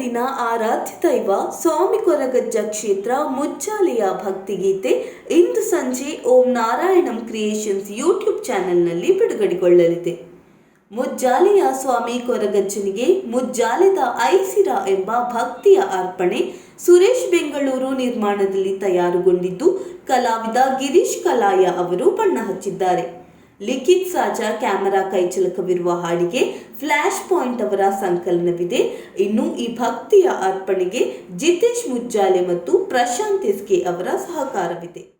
ಮಲೆನಾಡಿನ ಆರಾಧ್ಯ ದೈವ, ಸ್ವಾಮಿ ಕೊರಗಜ್ಜ ಕ್ಷೇತ್ರ ಮುಜ್ಜಾಲೆಯ ಭಕ್ತಿಗೀತೆ ಇಂದು ಸಂಜೆ ಓಂ ನಾರಾಯಣಂ ಕ್ರಿಯೇಷನ್ಸ್ ಯೂಟ್ಯೂಬ್ ಚಾನೆಲ್ನಲ್ಲಿ ಬಿಡುಗಡೆಗೊಳ್ಳಲಿದೆ. ಮುಜ್ಜಾಲೆಯ ಸ್ವಾಮಿ ಕೊರಗಜ್ಜನಿಗೆ ಮುಜ್ಜಾಲೆದ ಐಸಿರ ಎಂಬ ಭಕ್ತಿಯ ಅರ್ಪಣೆ ಸುರೇಶ್ ಬೆಂಗಳೂರು ನಿರ್ಮಾಣದಲ್ಲಿ ತಯಾರುಗೊಂಡಿದ್ದು, ಕಲಾವಿದ ಗಿರೀಶ್ ಕಲಾಯ ಅವರು ಬಣ್ಣ ಹಚ್ಚಿದ್ದಾರೆ. ಲಿಖಿತ್ ಸಾಜಾ ಕ್ಯಾಮೆರಾ ಕೈಚಲಕವಿರುವ ಹಾಡಿಗೆ ಫ್ಲಾಶ್ ಪಾಯಿಂಟ್ ಅವರ ಸಂಕಲನವಿದೆ. ಇನ್ನು ಈ ಭಕ್ತಿಯ ಅರ್ಪಣೆಗೆ ಜಿತೇಶ್ ಮುಜ್ಜಾಲೆ ಮತ್ತು ಪ್ರಶಾಂತ್ ಎಸ್ಕೆ ಅವರ ಸಹಕಾರವಿದೆ.